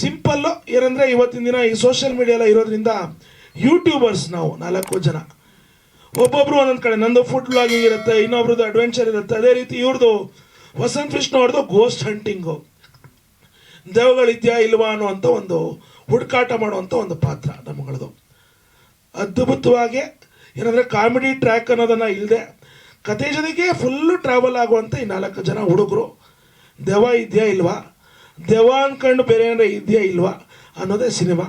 Simple ಏನಂದರೆ ಇವತ್ತಿನ ದಿನ ಈ ಸೋಷಿಯಲ್ ಮೀಡಿಯಾ ಎಲ್ಲ ಇರೋದ್ರಿಂದ ಯೂಟ್ಯೂಬರ್ಸ್ ನಾವು ನಾಲ್ಕು ಜನ. ಒಬ್ಬೊಬ್ರು ಒಂದೊಂದು ಕಡೆ, ನಂದು ಫುಡ್ ಬ್ಲಾಗಿಂಗ್ ಇರುತ್ತೆ, ಇನ್ನೊಬ್ರದ್ದು ಅಡ್ವೆಂಚರ್ ಇರುತ್ತೆ. ಅದೇ ರೀತಿ ಇವ್ರದ್ದು ವಸಂತ್ ವಿಷ್ಣು ಅವ್ರದ್ದು ಗೋಸ್ಟ್ ಹಂಟಿಂಗು ದೇವಗಳಿದ್ಯಾ ಇಲ್ವಾ ಅನ್ನುವಂಥ ಒಂದು ಹುಡುಕಾಟ ಮಾಡುವಂಥ ಒಂದು ಪಾತ್ರ ನಮ್ಮಗಳದು ಅದ್ಭುತವಾಗಿ ಏನಂದರೆ ಕಾಮಿಡಿ ಟ್ರ್ಯಾಕ್ ಅನ್ನೋದನ್ನು ಇಲ್ಲದೆ ಕತೆ ಜೊತೆಗೆ ಫುಲ್ಲು ಟ್ರಾವೆಲ್ ಆಗುವಂಥ ಈ ನಾಲ್ಕು ಜನ ಹುಡುಗರು. ದೆವ ಇದೆಯಾ ಇಲ್ವಾ? ದೆವ ಅನ್ಕಂಡು ಬೇರೆ ಏನಾರ ಇದೆಯಾ ಇಲ್ವಾ ಅನ್ನೋದೇ ಸಿನಿಮಾ.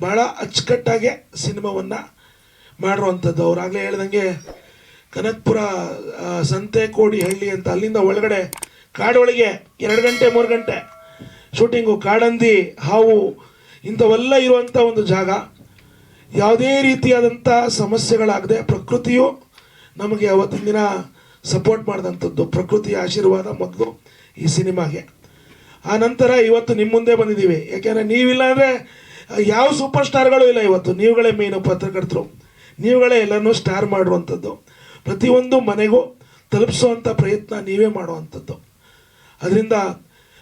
ಭಾಳ ಅಚ್ಚುಕಟ್ಟಾಗೆ ಸಿನಿಮಾವನ್ನು ಮಾಡಿರುವಂಥದ್ದು. ಆಗಲೇ ಹೇಳ್ದಂಗೆ ಕನಕ್ಪುರ ಸಂತೆಕೋಡಿ ಸಂತೆ ಕೋಡಿ ಹಳ್ಳಿ ಅಂತ ಅಲ್ಲಿಂದ ಒಳಗಡೆ ಕಾಡೊಳಗೆ ಎರಡು ಗಂಟೆ, ಮೂರು ಗಂಟೆ ಶೂಟಿಂಗು, ಕಾಡಂದಿ, ಹಾವು ಇಂಥವೆಲ್ಲ ಇರುವಂಥ ಒಂದು ಜಾಗ. ಯಾವುದೇ ರೀತಿಯಾದಂಥ ಸಮಸ್ಯೆಗಳಾಗದೆ ಪ್ರಕೃತಿಯು ನಮಗೆ ಅವತ್ತಿನ ದಿನ ಸಪೋರ್ಟ್ ಮಾಡಿದಂಥದ್ದು. ಪ್ರಕೃತಿಯ ಆಶೀರ್ವಾದ ಮೊದಲು ಈ ಸಿನಿಮಾಗೆ. ಆ ನಂತರ ಇವತ್ತು ನಿಮ್ಮ ಮುಂದೆ ಬಂದಿದ್ದೀವಿ. ಯಾಕೆಂದರೆ ನೀವಿಲ್ಲ ಅಂದರೆ ಯಾವ ಸೂಪರ್ ಸ್ಟಾರ್ಗಳು ಇಲ್ಲ ಇವತ್ತು. ನೀವುಗಳೇ ಮೇನು ಪತ್ರಕರ್ತರು. ನೀವುಗಳೇ ಎಲ್ಲನೂ ಸ್ಟಾರ್ ಮಾಡುವಂಥದ್ದು. ಪ್ರತಿಯೊಂದು ಮನೆಗೂ ತಲುಪಿಸುವಂಥ ಪ್ರಯತ್ನ ನೀವೇ ಮಾಡುವಂಥದ್ದು. ಅದರಿಂದ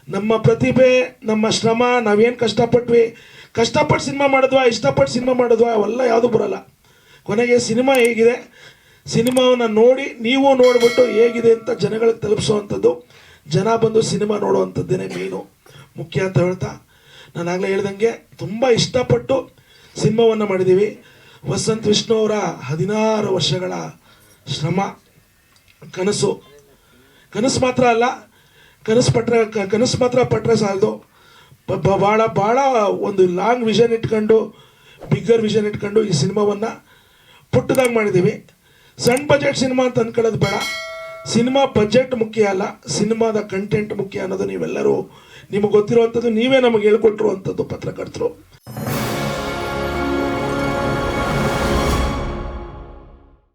ನಮ್ಮ ಪ್ರತಿಭೆ, ನಮ್ಮ ಶ್ರಮ, ನಾವೇನು ಕಷ್ಟಪಟ್ವಿ ಕಷ್ಟಪಟ್ಟು ಸಿನಿಮಾ ಮಾಡಿದ್ವಾ ಇಷ್ಟಪಟ್ಟು ಸಿನಿಮಾ ಮಾಡಿದ್ವಾ, ಅವೆಲ್ಲ ಯಾವುದು ಬರಲ್ಲ. ಕೊನೆಗೆ ಸಿನಿಮಾ ಹೇಗಿದೆ? ಸಿನಿಮಾವನ್ನು ನೋಡಿ, ನೀವು ನೋಡಿಬಿಟ್ಟು ಹೇಗಿದೆ ಅಂತ ಜನಗಳಿಗೆ ತಲುಪಿಸುವಂಥದ್ದು. ಜನ ಬಂದು ಸಿನಿಮಾ ನೋಡುವಂಥದ್ದೇನೆ ಮೇನು ಮುಖ್ಯ ಅಂತ ಹೇಳ್ತಾ, ನಾನು ಆಗಲೇ ಹೇಳ್ದಂಗೆ ತುಂಬ ಇಷ್ಟಪಟ್ಟು ಸಿನಿಮಾವನ್ನು ಮಾಡಿದ್ದೀವಿ ವಸಂತ್ ವಿಷ್ಣು ಅವರ ಹದಿನಾರು ವರ್ಷಗಳ ಶ್ರಮ, ಕನಸು. ಕನಸು ಮಾತ್ರ ಅಲ್ಲ, ಕನಸು ಪಟ್ರೆ, ಕನಸು ಮಾತ್ರ ಪಟ್ರೆ ಸಾಲದು. ಭಾಳ ಭಾಳ ಒಂದು ಲಾಂಗ್ ವಿಷನ್ ಇಟ್ಕೊಂಡು, ಬಿಗ್ಗರ್ ವಿಷನ್ ಇಟ್ಕೊಂಡು ಈ ಸಿನಿಮಾವನ್ನು ಪುಟ್ಟದಾಗಿ ಮಾಡಿದ್ದೀವಿ ಸಣ್ಣ ಬಜೆಟ್ ಸಿನಿಮಾ ಅಂತ ಅಂದ್ಕೊಳ್ಳೋದು ಬೇಡ. ಸಿನಿಮಾ ಬಜೆಟ್ ಮುಖ್ಯ ಅಲ್ಲ, ಸಿನಿಮಾದ ಕಂಟೆಂಟ್ ಮುಖ್ಯ ಅನ್ನೋದು ನೀವೆಲ್ಲರೂ ನಿಮಗೆ ಗೊತ್ತಿರುವಂಥದ್ದು, ನೀವೇ ನಮಗೆ ಹೇಳ್ಕೊಟ್ಟಿರುವಂಥದ್ದು ಪತ್ರಕರ್ತರು.